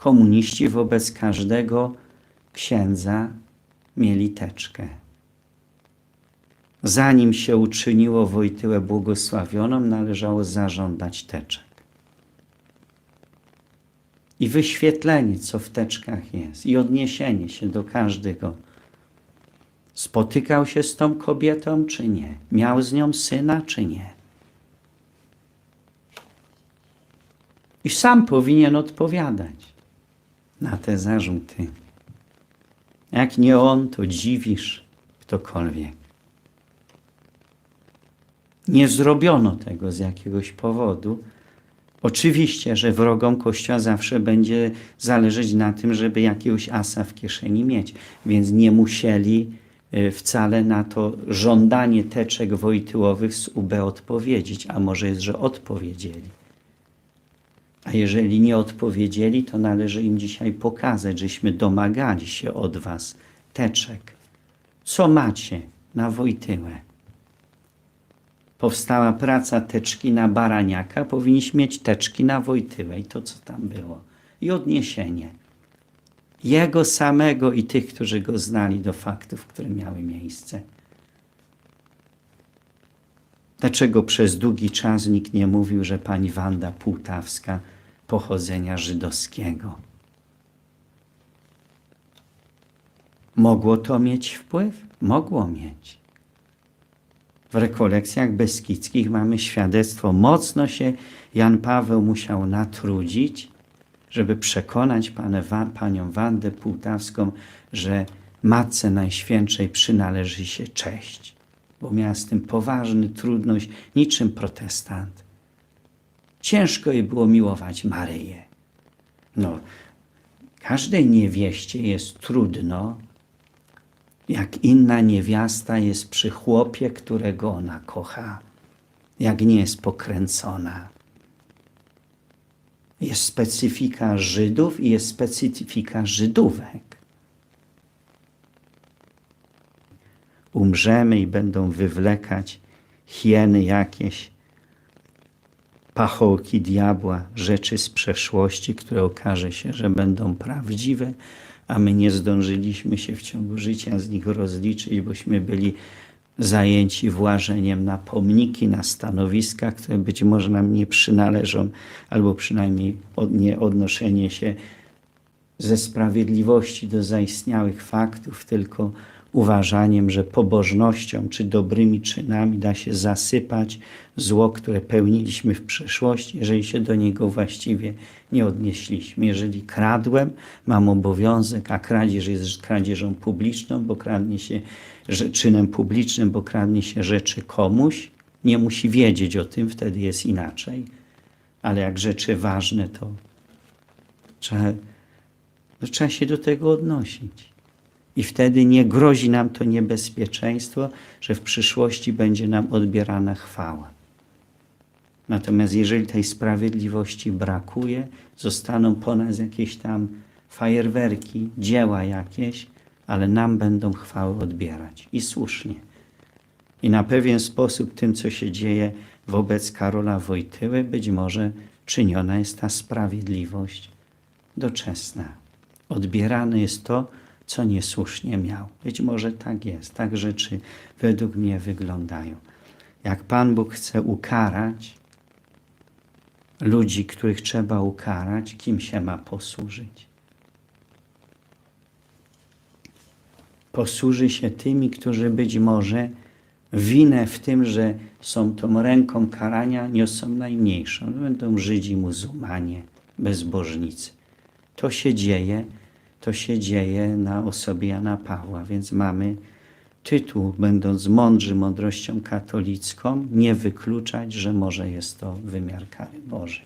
komuniści wobec każdego księdza mieli teczkę. Zanim się uczyniło Wojtyłę błogosławioną, należało zażądać teczek. I wyświetlenie, co w teczkach jest, i odniesienie się do każdego. Spotykał się z tą kobietą, czy nie? Miał z nią syna, czy nie? I sam powinien odpowiadać na te zarzuty. Jak nie on, to dziwisz ktokolwiek. Nie zrobiono tego z jakiegoś powodu. Oczywiście, że wrogom Kościoła zawsze będzie zależeć na tym, żeby jakiegoś asa w kieszeni mieć, więc nie musieli y, wcale na to żądanie teczek wojtyłowych z UB odpowiedzieć, a może jest, że odpowiedzieli. A jeżeli nie odpowiedzieli, to należy im dzisiaj pokazać, żeśmy domagali się od was teczek. Co macie na Wojtyłę? Powstała praca teczki na Baraniaka, powinniśmy mieć teczki na Wojtyłę i to, co tam było. I odniesienie. Jego samego i tych, którzy go znali do faktów, które miały miejsce. Dlaczego przez długi czas nikt nie mówił, że pani Wanda Półtawska pochodzenia żydowskiego? Mogło to mieć wpływ? Mogło mieć. W rekolekcjach beskidzkich mamy świadectwo. Mocno się Jan Paweł musiał natrudzić, żeby przekonać panę, panią Wandę Półtawską, że Matce Najświętszej przynależy się cześć, bo miała z tym poważny trudność, niczym protestant. Ciężko jej było miłować Maryję. No, każdej niewieście jest trudno, jak inna niewiasta jest przy chłopie, którego ona kocha, jak nie jest pokręcona. Jest specyfika Żydów i jest specyfika Żydówek. Umrzemy i będą wywlekać hieny jakieś, pachołki diabła, rzeczy z przeszłości, które okaże się, że będą prawdziwe, a my nie zdążyliśmy się w ciągu życia z nich rozliczyć, bośmy byli zajęci włażeniem na pomniki, na stanowiska, które być może nam nie przynależą, albo przynajmniej od, nie odnoszenie się ze sprawiedliwości do zaistniałych faktów, tylko uważaniem, że pobożnością czy dobrymi czynami da się zasypać zło, które pełniliśmy w przeszłości, jeżeli się do niego właściwie nie odnieśliśmy. Jeżeli kradłem, mam obowiązek, a kradzież jest kradzieżą publiczną, bo kradnie się czynem publicznym, bo kradnie się rzeczy komuś, nie musi wiedzieć o tym, wtedy jest inaczej. Ale jak rzeczy ważne, to trzeba, to trzeba się do tego odnosić. I wtedy nie grozi nam to niebezpieczeństwo, że w przyszłości będzie nam odbierana chwała. Natomiast jeżeli tej sprawiedliwości brakuje, zostaną po nas jakieś tam fajerwerki, dzieła jakieś, ale nam będą chwały odbierać. I słusznie. I na pewien sposób tym, co się dzieje wobec Karola Wojtyły, być może czyniona jest ta sprawiedliwość doczesna. Odbierane jest to, co niesłusznie miał. Być może tak jest. Tak rzeczy według mnie wyglądają. Jak Pan Bóg chce ukarać ludzi, których trzeba ukarać, kim się ma posłużyć? Posłuży się tymi, którzy być może winę w tym, że są tą ręką karania, niosą najmniejszą. Będą Żydzi, muzułmanie, bezbożnicy. To się dzieje, to się dzieje na osobie Jana Pawła, więc mamy tytuł, będąc mądrzy mądrością katolicką, nie wykluczać, że może jest to wymiar kary Bożej.